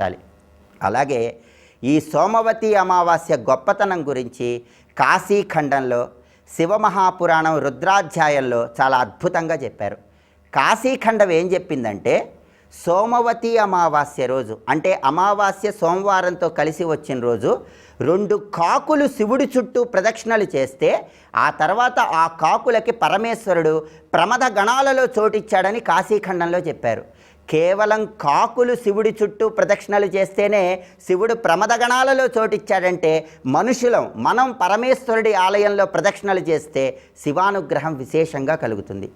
ఆచరించాలి అలాగే ఈ సోమవతి అమావాస్య గొప్పతనం గురించి కాశీఖండంలో శివమహాపురాణం రుద్రాధ్యాయంలో చాలా అద్భుతంగా చెప్పారు. కాశీఖండం ఏం చెప్పిందంటే సోమవతి అమావాస్య రోజు అంటే అమావాస్య సోమవారంతో కలిసి వచ్చిన రోజు రెండు కాకులు శివుడి చుట్టూ ప్రదక్షిణలు చేస్తే ఆ తర్వాత ఆ కాకులకి పరమేశ్వరుడు ప్రమద గణాలలో చోటిచ్చాడని కాశీఖండంలో చెప్పారు. కేవలం కాకులు శివుడి చుట్టూ ప్రదక్షిణలు చేస్తేనే శివుడు ప్రమదగణాలలో చోటిచ్చాడంటే మనుషులం మనం పరమేశ్వరుడి ఆలయంలో ప్రదక్షిణలు చేస్తే శివానుగ్రహం విశేషంగా కలుగుతుంది.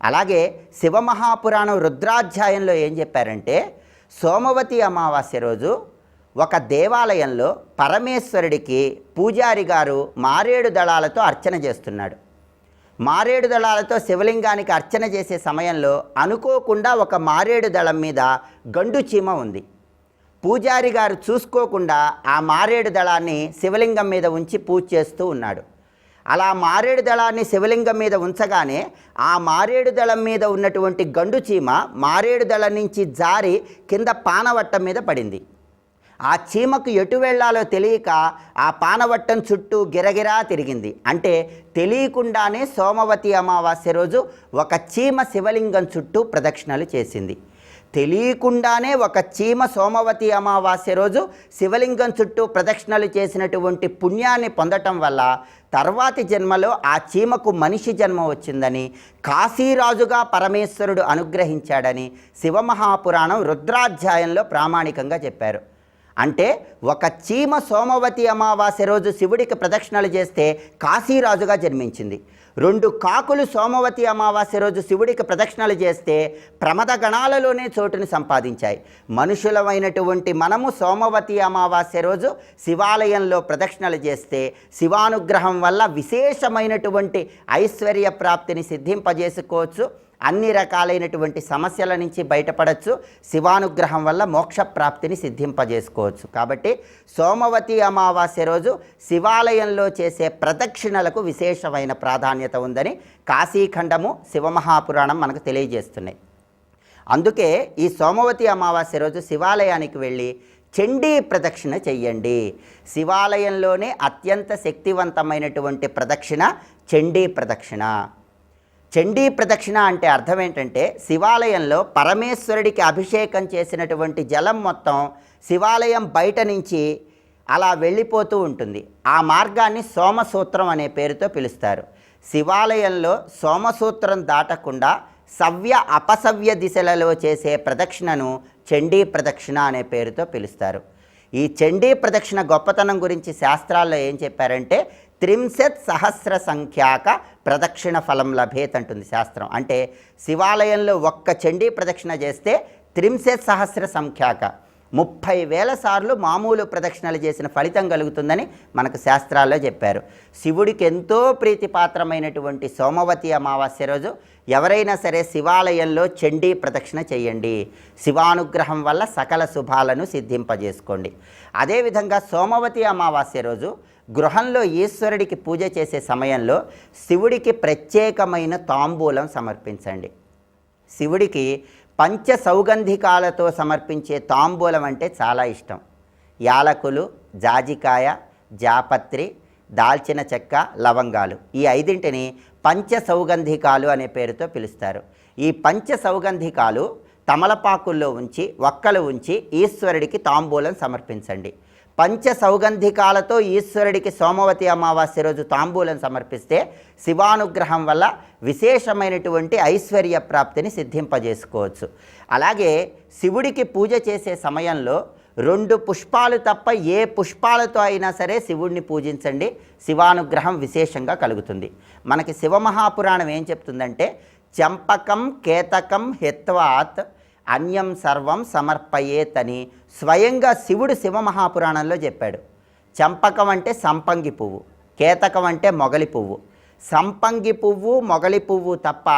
అలాగే శివమహాపురాణం రుద్రాధ్యాయంలో ఏం చెప్పారంటే సోమవతి అమావాస్య రోజు ఒక దేవాలయంలో పరమేశ్వరుడికి పూజారి గారు మారేడు దళాలతో అర్చన చేస్తున్నాడు. మారేడు దళాలతో శివలింగానికి అర్చన చేసే సమయంలో అనుకోకుండా ఒక మారేడు దళం మీద గండు చీమ ఉంది. పూజారి గారు చూసుకోకుండా ఆ మారేడు దళాన్ని శివలింగం మీద ఉంచి పూజ చేస్తూ ఉన్నాడు. అలా మారేడు దళాన్ని శివలింగం మీద ఉంచగానే ఆ మారేడు దళం మీద ఉన్నటువంటి గండు చీమ మారేడు దళం నుంచి జారి కింద పానవట్టం మీద పడింది. ఆ చీమకు ఎటు వెళ్ళాలో తెలియక ఆ పానవట్టం చుట్టూ గిరగిరా తిరిగింది. అంటే తెలియకుండానే సోమవతి అమావాస్య రోజు ఒక చీమ శివలింగం చుట్టూ ప్రదక్షిణలు చేసింది. తెలియకుండానే ఒక చీమ సోమవతి అమావాస్య రోజు శివలింగం చుట్టూ ప్రదక్షిణలు చేసినటువంటి పుణ్యాన్ని పొందటం వల్ల తర్వాతి జన్మలో ఆ చీమకు మనిషి జన్మ వచ్చిందని కాశీరాజుగా పరమేశ్వరుడు అనుగ్రహించాడని శివమహాపురాణం రుద్రాధ్యాయంలో ప్రామాణికంగా చెప్పారు. అంటే ఒక చీమ సోమవతి అమావాస్య రోజు శివుడికి ప్రదక్షిణలు చేస్తే కాశీరాజుగా జన్మించింది. రెండు కాకులు సోమవతి అమావాస్య రోజు శివుడికి ప్రదక్షిణలు చేస్తే ప్రమద గణాలలోనే చోటుని సంపాదించాయి. మనుషులమైనటువంటి మనము సోమవతి అమావాస్య రోజు శివాలయంలో ప్రదక్షిణలు చేస్తే శివానుగ్రహం వల్ల విశేషమైనటువంటి ఐశ్వర్య ప్రాప్తిని సిద్ధింపజేసుకోవచ్చు. అన్ని రకాలైనటువంటి సమస్యల నుంచి బయటపడచ్చు. శివానుగ్రహం వల్ల మోక్ష ప్రాప్తిని సిద్ధింపజేసుకోవచ్చు. కాబట్టి సోమవతి అమావాస్య రోజు శివాలయంలో చేసే ప్రదక్షిణలకు విశేషమైన ప్రాధాన్యత ఉందని కాశీఖండము శివమహాపురాణం మనకు తెలియజేస్తున్నాయి. అందుకే ఈ సోమవతి అమావాస్య రోజు శివాలయానికి వెళ్ళి చండీ ప్రదక్షిణ చెయ్యండి. శివాలయంలోనే అత్యంత శక్తివంతమైనటువంటి ప్రదక్షిణ చండీ ప్రదక్షిణ. చండీ ప్రదక్షిణ అంటే అర్థం ఏంటంటే శివాలయంలో పరమేశ్వరుడికి అభిషేకం చేసినటువంటి జలం మొత్తం శివాలయం బయట నుంచి అలా వెళ్ళిపోతూ ఉంటుంది. ఆ మార్గాన్ని సోమసూత్రం అనే పేరుతో పిలుస్తారు. శివాలయంలో సోమసూత్రం దాటకుండా సవ్య అపసవ్య దిశలలో చేసే ప్రదక్షిణను చండీ ప్రదక్షిణ అనే పేరుతో పిలుస్తారు. ఈ చండీ ప్రదక్షిణ గొప్పతనం గురించి శాస్త్రాల్లో ఏం చెప్పారంటే త్రింశత్ సహస్ర సంఖ్యాక ప్రదక్షిణ ఫలం లభేత్ అంటుంది శాస్త్రం. అంటే శివాలయంలో ఒక్క చండీ ప్రదక్షిణ చేస్తే త్రింశత్ సహస్ర సంఖ్యాక ముప్పై వేల సార్లు మామూలు ప్రదక్షిణలు చేసిన ఫలితం కలుగుతుందని మనకు శాస్త్రాల్లో చెప్పారు. శివుడికి ఎంతో ప్రీతిపాత్రమైనటువంటి సోమవతి అమావాస్య రోజు ఎవరైనా సరే శివాలయంలో చండీ ప్రదక్షిణ చేయండి. శివానుగ్రహం వల్ల సకల శుభాలను సిద్ధింపజేసుకోండి. అదేవిధంగా సోమవతి అమావాస్య రోజు గృహంలో ఈశ్వరుడికి పూజ చేసే సమయంలో శివుడికి ప్రత్యేకమైన తాంబూలం సమర్పించండి. శివుడికి పంచ సౌగంధికాలతో సమర్పించే తాంబూలం అంటే చాలా ఇష్టం. యాలకులు జాజికాయ జాపత్రి దాల్చిన చెక్క లవంగాలు. ఈ ఐదింటిని పంచ సౌగంధికాలు అనే పేరుతో పిలుస్తారు. ఈ పంచ సౌగంధికాలు తమలపాకుల్లో ఉంచి ఒక్కలు ఉంచి ఈశ్వరుడికి తాంబూలం సమర్పించండి. పంచ సౌగంధికాలతో ఈశ్వరుడికి సోమవతి అమావాస్య రోజు తాంబూలం సమర్పిస్తే శివానుగ్రహం వల్ల విశేషమైనటువంటి ఐశ్వర్య ప్రాప్తిని సిద్ధింపజేసుకోవచ్చు. అలాగే శివుడికి పూజ చేసే సమయంలో రెండు పుష్పాలు తప్ప ఏ పుష్పాలతో అయినా సరే శివుడిని పూజించండి. శివానుగ్రహం విశేషంగా కలుగుతుంది. మనకి శివమహాపురాణం ఏం చెప్తుందంటే చంపకం కేతకం హెత్వాత్ అన్యం సర్వం సమర్పయేతని. స్వయంగా శివుడు శివమహాపురాణంలో చెప్పాడు. చంపకం అంటే సంపంగి పువ్వు కేతకం అంటే మొగలి పువ్వు. సంపంగి పువ్వు మొగలి పువ్వు తప్ప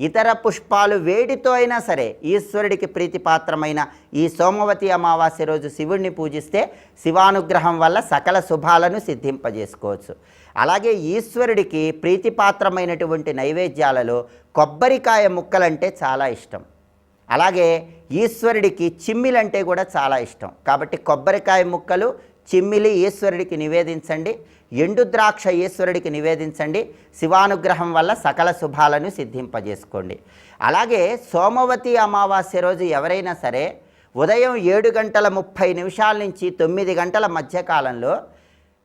ఇతర పుష్పాలు వేడితో అయినా సరే ఈశ్వరుడికి ప్రీతిపాత్రమైన ఈ సోమవతి అమావాస్య రోజు శివుడిని పూజిస్తే శివానుగ్రహం వల్ల సకల శుభాలను సిద్ధింపజేసుకోవచ్చు. అలాగే ఈశ్వరుడికి ప్రీతిపాత్రమైనటువంటి నైవేద్యాలలో కొబ్బరికాయ ముక్కలంటే చాలా ఇష్టం. అలాగే ఈశ్వరుడికి చిమ్మిలంటే కూడా చాలా ఇష్టం. కాబట్టి కొబ్బరికాయ ముక్కలు చిమ్మిలి ఈశ్వరుడికి నివేదించండి. ఎండు ద్రాక్ష ఈశ్వరుడికి నివేదించండి. శివానుగ్రహం వల్ల సకల శుభాలను సిద్ధింపజేసుకోండి. అలాగే సోమవతి అమావాస్య రోజు ఎవరైనా సరే ఉదయం ఏడు గంటల ముప్పై నిమిషాల నుంచి తొమ్మిది గంటల మధ్యకాలంలో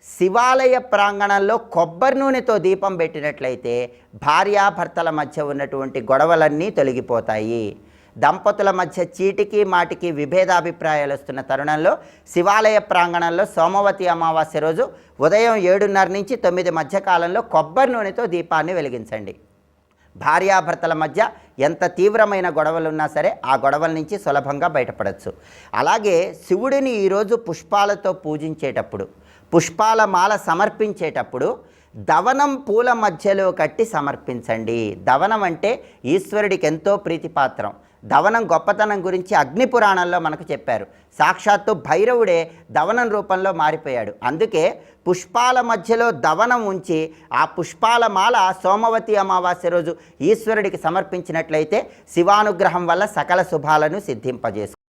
శివాలయ ప్రాంగణంలో కొబ్బరి నూనెతో దీపం పెట్టినట్లయితే భార్యాభర్తల మధ్య ఉన్నటువంటి గొడవలన్నీ తొలగిపోతాయి. దంపతుల మధ్య చీటికి మాటికి విభేదాభిప్రాయాలు వస్తున్న తరుణంలో శివాలయ ప్రాంగణంలో సోమవతి అమావాస్య రోజు ఉదయం ఏడున్నర నుంచి తొమ్మిది మధ్యకాలంలో కొబ్బరి నూనెతో దీపాన్ని వెలిగించండి. భార్యాభర్తల మధ్య ఎంత తీవ్రమైన గొడవలు ఉన్నా సరే ఆ గొడవల నుంచి సులభంగా బయటపడవచ్చు అలాగే శివుడిని ఈరోజు పుష్పాలతో పూజించేటప్పుడు పుష్పాల మాల సమర్పించేటప్పుడు దవనం పూల మధ్యలో కట్టి సమర్పించండి. దవనం అంటే ఈశ్వరుడికి ఎంతో ప్రీతిపాత్రం. దవనం గొప్పతనం గురించి అగ్ని పురాణంలో మనకు చెప్పారు. సాక్షాత్తు భైరవుడే దవనం రూపంలో మారిపోయాడు. అందుకే పుష్పాల మధ్యలో దవనం ఉంచి ఆ పుష్పాల మాల సోమవతి అమావాస్య రోజు ఈశ్వరుడికి సమర్పించినట్లయితే శివానుగ్రహం వల్ల సకల శుభాలను సిద్ధింపజేసు